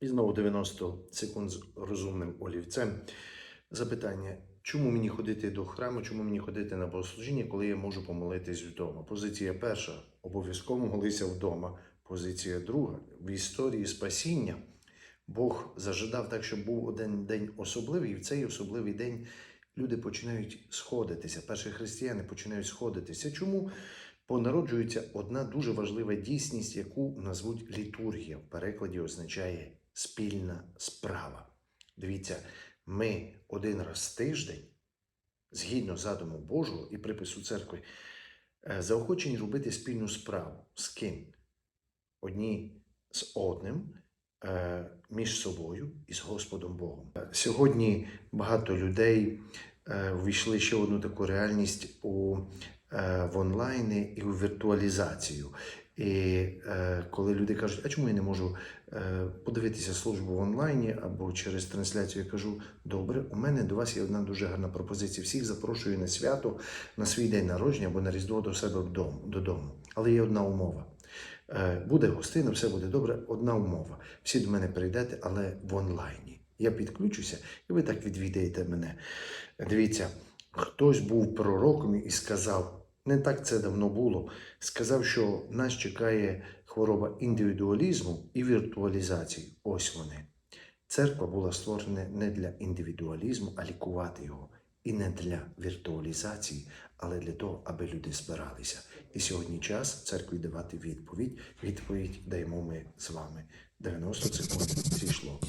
І знову 90 секунд з розумним олівцем. Запитання: чому мені ходити до храму, чому мені ходити на богослужіння, коли я можу помолитись вдома? Позиція перша обов'язково молися вдома. Позиція друга в історії спасіння Бог зажидав так, щоб був один день особливий, і в цей особливий день люди починають сходитися. Перші християни починають сходитися. Чому? Бо народжується одна дуже важлива дійсність, яку назвуть літургія. В перекладі означає спільна справа. Дивіться, ми один раз в тиждень, згідно задуму Божого і припису церкви, е, заохочені робити спільну справу. З ким? Одні з одним, е, між собою і з Господом Богом. Е, Сьогодні багато людей ввійшли ще одну таку реальність у, в онлайни і у віртуалізацію. І е, коли люди кажуть, а чому я не можу е, подивитися службу в онлайні або через трансляцію, я кажу, добре, у мене до вас є одна дуже гарна пропозиція. Всіх запрошую на свято, на свій день народження або на Різдво до себе вдома, додому. Але є одна умова. Е, Буде гостина, все буде добре. Одна умова. Всі до мене прийдете, але в онлайні. Я підключуся, і ви так відвідаєте мене. Дивіться, хтось був пророком і сказав, не так це давно було. Сказав, що нас чекає хвороба індивідуалізму і віртуалізації. Ось вони. Церква була створена не для індивідуалізму, а лікувати його. І не для віртуалізації, але для того, аби люди збиралися. І сьогодні час церкві давати відповідь. Відповідь даємо ми з вами. 90 секунд зійшло.